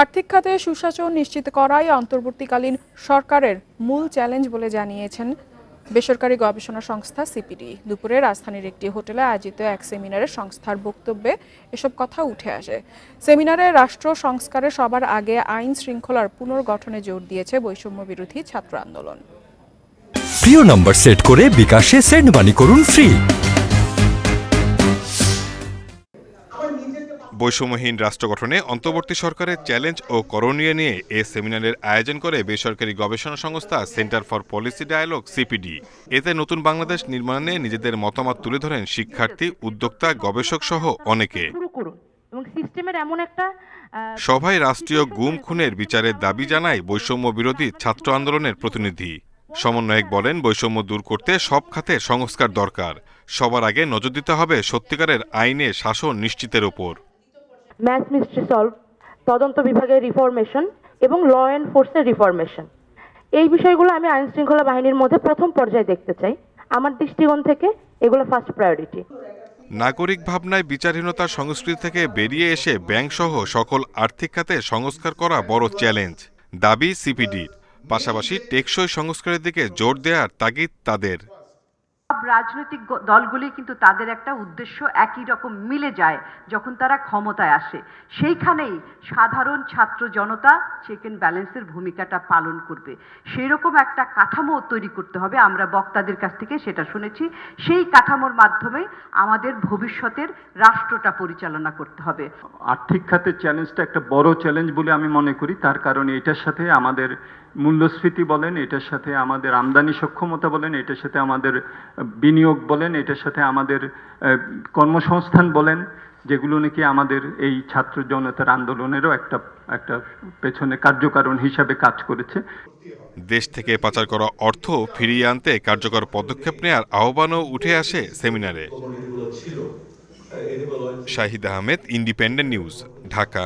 আর্থিক খাতে সুশাসন নিশ্চিত করাই অন্তর্বর্তীকালীন সরকারের মূল চ্যালেঞ্জ বলে জানিয়েছেন বেসরকারি গবেষণা সংস্থা সিপিডি। দুপুরে রাজধানীর একটি হোটেলে আয়োজিত এক সেমিনারে সংস্থার বক্তব্যে এসব কথা উঠে আসে। সেমিনারে রাষ্ট্র সংস্কারে সবার আগে আইন শৃঙ্খলার পুনর্গঠনে জোর দিয়েছে বৈষম্য বিরোধী ছাত্র আন্দোলন। প্রিয় নম্বর সেট করে বিকাশে সেন্ড মানি করুন ফ্রি। বৈষম্যহীন রাষ্ট্র গঠনে অন্তর্বর্তী সরকারের চ্যালেঞ্জ ও করণীয় নিয়ে এ সেমিনারের আয়োজন করে বেসরকারি গবেষণা সংস্থা centre for policy dialogue CPD. এতে নতুন বাংলাদেশ নির্মাণে নিজেদের মতামত তুলে ধরেন শিক্ষার্থী উদ্যোক্তা গবেষক সহ অনেকে। এবং সিস্টেমের এমন একটা সভায় রাষ্ট্রীয় গুম খুনের বিচারের দাবি জানায় বৈষম্য বিরোধী ছাত্র আন্দোলনের প্রতিনিধি। সমন্বয়ক বলেন বৈষম্য দূর করতে সব খাতে সংস্কার দরকার। সবার আগে নজর দিতে হবে সত্যিকারের আইনে শাসন নিশ্চিতের ওপর। ম্যাথ মিস্ট্রি সলভ তদন্ত বিভাগের রিফরমেশন এবং ল এনফোর্সের রিফরমেশন এই বিষয়গুলো আমি আইন শৃঙ্খলা বাহিনীর মধ্যে প্রথম পর্যায়ে দেখতে চাই। আমার দৃষ্টিকোণ থেকে এগুলো ফার্স্ট প্রায়োরিটি নাগরিক ভাবনায় বিচারহীনতার সংস্কৃতি থেকে বেরিয়ে এসে ব্যাংকসহ সকল আর্থিক খাতে সংস্কার করা বড় চ্যালেঞ্জ দাবি সিপিডির পাশাপাশি টেকসই সংস্কারের দিকে জোর দেওয়ার তাগিদ তাদের। সব রাজনৈতিক দলগুলি কিন্তু তাদের একটা উদ্দেশ্য একই রকম মিলে যায় যখন তারা ক্ষমতায় আসে। সেইখানেই সাধারণ ছাত্র জনতা চেক অ্যান্ড ব্যালেন্সের ভূমিকাটা পালন করবে। সেই রকম একটা কাঠামো তৈরি করতে হবে, আমরা বক্তাদের কাছ থেকে সেটা শুনেছি। সেই কাঠামোর মাধ্যমে আমাদের ভবিষ্যতের রাষ্ট্রটা পরিচালনা করতে হবে। আর্থিক খাতের চ্যালেঞ্জটা একটা বড় চ্যালেঞ্জ বলে আমি মনে করি। তার কারণে এটার সাথে আমাদের মূল্যস্ফীতি বলেন, এটার সাথে আমাদের আমদানি সক্ষমতা বলেন, এটার সাথে আমাদের বিনিয়োগ বলেন, এটার সাথে আমাদের কর্মসংস্থান বলেন, যেগুলো নাকি আমাদের এই ছাত্র জনতার আন্দোলনেরও একটা একটা পেছনে কার্যকারণ হিসাবে কাজ করেছে। দেশ থেকে পাচার করা অর্থ ফিরিয়ে আনতে কার্যকর পদক্ষেপ নেওয়ার আহ্বানও উঠে আসে সেমিনারে। Shahid Ahmed, independent news, Dhaka.